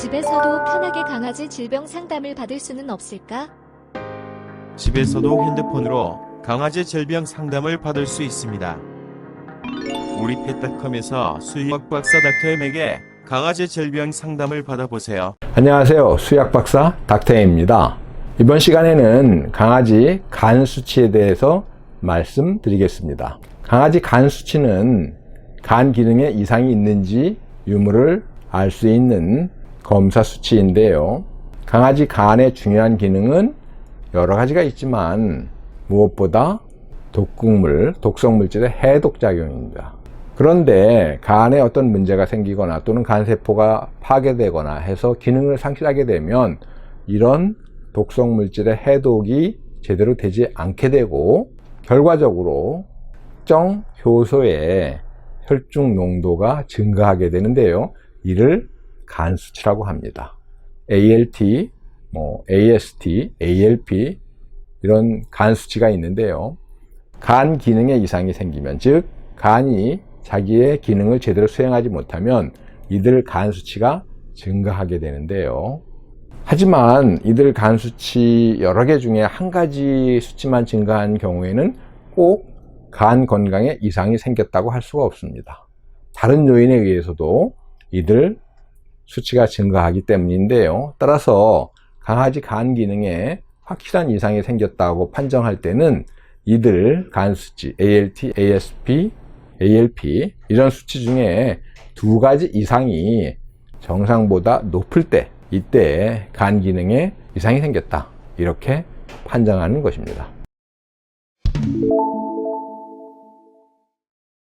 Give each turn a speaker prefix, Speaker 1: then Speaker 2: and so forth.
Speaker 1: 집에서도 편하게 강아지 질병 상담을 받을 수는 없을까?
Speaker 2: 집에서도 핸드폰으로 강아지 질병 상담을 받을 수 있습니다. 우리 펫닷컴에서 수의학 박사 닥터엠에게 강아지 질병 상담을 받아보세요.
Speaker 3: 안녕하세요. 수약 박사 닥터입니다. 이번 시간에는 강아지 간 수치에 대해서 말씀드리겠습니다. 강아지 간 수치는 간 기능에 이상이 있는지 유무를 알 수 있는 검사 수치인데요. 강아지 간의 중요한 기능은 여러 가지가 있지만 무엇보다 독극물, 독성 물질의 해독 작용입니다. 그런데 간에 어떤 문제가 생기거나 또는 간세포가 파괴되거나 해서 기능을 상실하게 되면 이런 독성 물질의 해독이 제대로 되지 않게 되고 결과적으로 특정 효소의 혈중 농도가 증가하게 되는데요. 이를 간 수치라고 합니다. ALT, 뭐 AST, ALP 이런 간 수치가 있는데요. 간 기능에 이상이 생기면 즉 간이 자기의 기능을 제대로 수행하지 못하면 이들 간 수치가 증가하게 되는데요. 하지만 이들 간 수치 여러 개 중에 한 가지 수치만 증가한 경우에는 꼭 간 건강에 이상이 생겼다고 할 수가 없습니다. 다른 요인에 의해서도 이들 수치가 증가하기 때문인데요. 따라서 강아지 간 기능에 확실한 이상이 생겼다고 판정할 때는 이들 간 수치 ALT, ASP, ALP 이런 수치 중에 두 가지 이상이 정상보다 높을 때 이때 간 기능에 이상이 생겼다 이렇게 판정하는 것입니다.